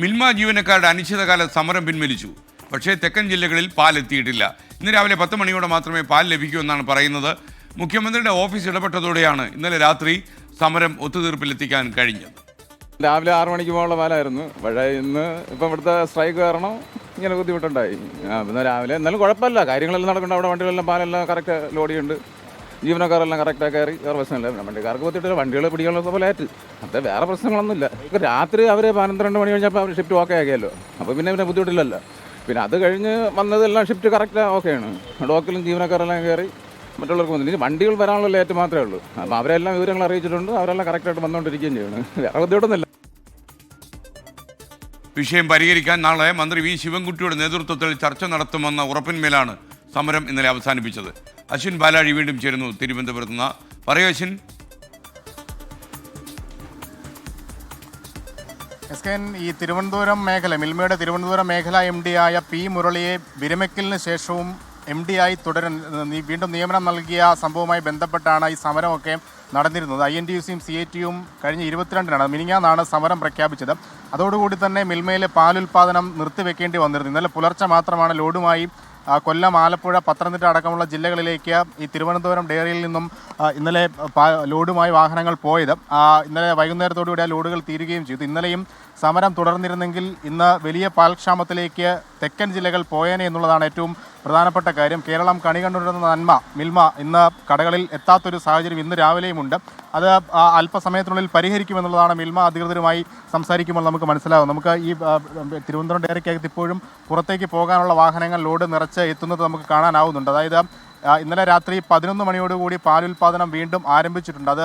മിൽമ ജീവനക്കാരുടെ അനിശ്ചിതകാല സമരം പിൻവലിച്ചു. പക്ഷേ തെക്കൻ ജില്ലകളിൽ പാൽ എത്തിയിട്ടില്ല ഇന്ന് രാവിലെ പത്ത് മണിയോടെ മാത്രമേ പാൽ ലഭിക്കൂ എന്നാണ് പറയുന്നത്. മുഖ്യമന്ത്രിയുടെ ഓഫീസ് ഇടപെട്ടതോടെയാണ് ഇന്നലെ രാത്രി സമരം ഒത്തുതീർപ്പിലെത്തിക്കാൻ കഴിഞ്ഞത്. രാവിലെ ആറു മണിക്ക് പോകാനുള്ള പാലായിരുന്നു. പക്ഷേ ഇന്ന് ഇപ്പം ഇവിടുത്തെ സ്ട്രൈക്ക് കാരണം ഇങ്ങനെ ബുദ്ധിമുട്ടുണ്ടായി. ഇന്ന് രാവിലെ എന്നാലും കുഴപ്പമില്ല. കാര്യങ്ങളെല്ലാം നടക്കുന്നുണ്ട്. അവിടെ വണ്ടികളെല്ലാം പാലെല്ലാം കറക്റ്റ് ലോഡ് ജീവനക്കാരെല്ലാം കറക്റ്റായി കയറി വേറെ പ്രശ്നമില്ല. വണ്ടിക്കാർക്ക് പറ്റിയിട്ട് വണ്ടികൾ പിടിക്കാനുള്ള പോലെ ആയിട്ട് അത് വേറെ പ്രശ്നങ്ങളൊന്നുമില്ല ഇപ്പൊ രാത്രി അവർ പന്ത്രണ്ട് മണി കഴിഞ്ഞപ്പോൾ അവർ ഷിഫ്റ്റ് ഓക്കെ ആക്കിയല്ലോ. അപ്പോൾ പിന്നെ പിന്നെ ബുദ്ധിമുട്ടില്ലല്ലോ. പിന്നെ അത് കഴിഞ്ഞ് വന്നതെല്ലാം ഷിഫ്റ്റ് കറക്റ്റ് ഓക്കെയാണ് ഡോക്കിലും ജീവനക്കാരെല്ലാം കയറി മറ്റുള്ളവർക്ക് വന്നില്ല വണ്ടികൾ വരാനുള്ള ലേറ്റ് മാത്രമേ ഉള്ളൂ. അപ്പോൾ അവരെല്ലാം വിവരങ്ങൾ അറിയിച്ചിട്ടുണ്ട്. അവരെല്ലാം കറക്റ്റായിട്ട് വന്നുകൊണ്ടിരിക്കുകയും ചെയ്യണം. വേറെ ബുദ്ധിമുട്ടൊന്നുമില്ല. വിഷയം പരിഹരിക്കാൻ നാളെ മന്ത്രി വി ശിവൻകുട്ടിയുടെ നേതൃത്വത്തിൽ ചർച്ച നടത്തുമെന്ന ഉറപ്പിന്മേലാണ് സമരം ഇന്നലെ അവസാനിപ്പിച്ചത്. അശ്വിൻ ബാലാഴി വീണ്ടും ചേരുന്നു തിരുവനന്തപുരത്ത് നിന്ന്. പറയൂ അശ്വിൻ. എസ് കെ ഈ തിരുവനന്തപുരം മേഖല മിൽമയുടെ തിരുവനന്തപുരം മേഖല എം ഡി ആയ പി മുരളിയെ വിരമിക്കലിന് ശേഷവും എം ഡി ആയി തുടരാൻ വീണ്ടും നിയമനം നൽകിയ സംഭവവുമായി ബന്ധപ്പെട്ടാണ് ഈ സമരമൊക്കെ നടന്നിരുന്നത്. ഐ എൻ ടി യു സിയും സി എ ടിയും കഴിഞ്ഞ ഇരുപത്തിരണ്ടിനാണ് മിനിങ്ങാന്നാണ് സമരം പ്രഖ്യാപിച്ചത്. അതോടുകൂടി തന്നെ മിൽമയിലെ പാലുൽപാദനം നിർത്തിവെക്കേണ്ടി വന്നിരുന്നു. ഇന്നലെ പുലർച്ചെ മാത്രമാണ് ലോഡുമായി കൊല്ലം ആലപ്പുഴ പത്തനംതിട്ട അടക്കമുള്ള ജില്ലകളിലേക്ക് ഈ തിരുവനന്തപുരം ഡെയറിയിൽ നിന്നും ഇന്നലെ ലോഡുമായി വാഹനങ്ങൾ പോയത്. ഇന്നലെ വൈകുന്നേരത്തോടുകൂടി ആ ലോഡുകൾ തീരുകയും ചെയ്തു. ഇന്നലെയും സമരം തുടർന്നിരുന്നെങ്കിൽ ഇന്ന് വലിയ പാൽക്ഷാമത്തിലേക്ക് തെക്കൻ ജില്ലകൾ പോയേനെ എന്നുള്ളതാണ് ഏറ്റവും പ്രധാനപ്പെട്ട കാര്യം കേരളം കണി കണ്ടുവരുന്ന നന്മ മിൽമ ഇന്ന് കടകളിൽ എത്താത്തൊരു സാഹചര്യം ഇന്ന് രാവിലെയുമുണ്ട്. അത് അല്പസമയത്തിനുള്ളിൽ പരിഹരിക്കുമെന്നുള്ളതാണ് മിൽമ അധികൃതരുമായി സംസാരിക്കുമ്പോൾ നമുക്ക് മനസ്സിലാകും നമുക്ക് ഈ തിരുവനന്തപുരം ഡയറിക്കകത്ത് ഇപ്പോഴും പുറത്തേക്ക് പോകാനുള്ള വാഹനങ്ങൾ ലോഡ് നിറച്ച് എത്തുന്നത് നമുക്ക് കാണാനാവുന്നുണ്ട്. അതായത് ഇന്നലെ രാത്രി പതിനൊന്ന് മണിയോടുകൂടി പാലുൽപാദനം വീണ്ടും ആരംഭിച്ചിട്ടുണ്ട്. അത്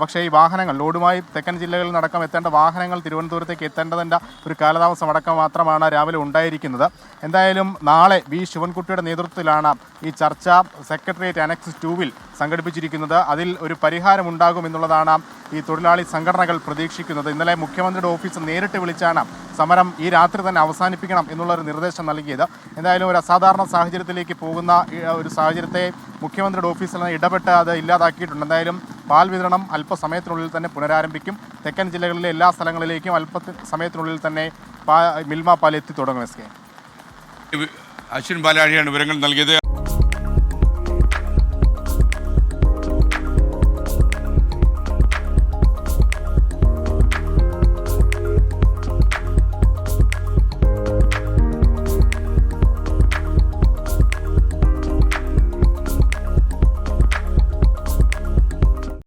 പക്ഷേ ഈ വാഹനങ്ങൾ ലോഡുമായി തെക്കൻ ജില്ലകളിൽ നടക്കം എത്തേണ്ട വാഹനങ്ങൾ തിരുവനന്തപുരത്തേക്ക് എത്തേണ്ടതിന്റെ ഒരു കാലതാമസം അടക്കം മാത്രമാണ് രാവിലെ ഉണ്ടായിരിക്കുന്നത്. എന്തായാലും നാളെ വി. ശിവൻകുട്ടിയുടെ നേതൃത്വത്തിലാണ് ഈ ചർച്ച സെക്രട്ടേറിയറ്റ് അനക്സ് ടൂവിൽ സംഘടിപ്പിച്ചിരിക്കുന്നത്. അതിൽ ഒരു പരിഹാരം ഉണ്ടാകും എന്നുള്ളതാണ് ഈ തൊഴിലാളി സംഘടനകൾ പ്രതീക്ഷിക്കുന്നത്. ഇന്നലെ മുഖ്യമന്ത്രിയുടെ ഓഫീസ് നേരിട്ട് വിളിച്ചാണ് സമരം ഈ രാത്രി തന്നെ അവസാനിപ്പിക്കണം എന്നുള്ള ഒരു നിർദ്ദേശം നൽകിയത്. എന്തായാലും ഒരു അസാധാരണ സാഹചര്യത്തിലേക്ക് പോകുന്ന ഒരു സാഹചര്യത്തെ മുഖ്യമന്ത്രിയുടെ ഓഫീസിൽ നിന്ന് ഇടപെട്ട് അത് ഇല്ലാതാക്കിയിട്ടുണ്ട്. എന്തായാലും പാൽ വിതരണം അല്പസമയത്തിനുള്ളിൽ തന്നെ പുനരാരംഭിക്കും. തെക്കൻ ജില്ലകളിലെ എല്ലാ സ്ഥലങ്ങളിലേക്കും അല്പ സമയത്തിനുള്ളിൽ തന്നെ മിൽമ പാൽ എത്തി തുടങ്ങും എസ് കെ. അശ്വിൻ ബാലാഴിയാണ് വിവരങ്ങൾ നൽകിയത്.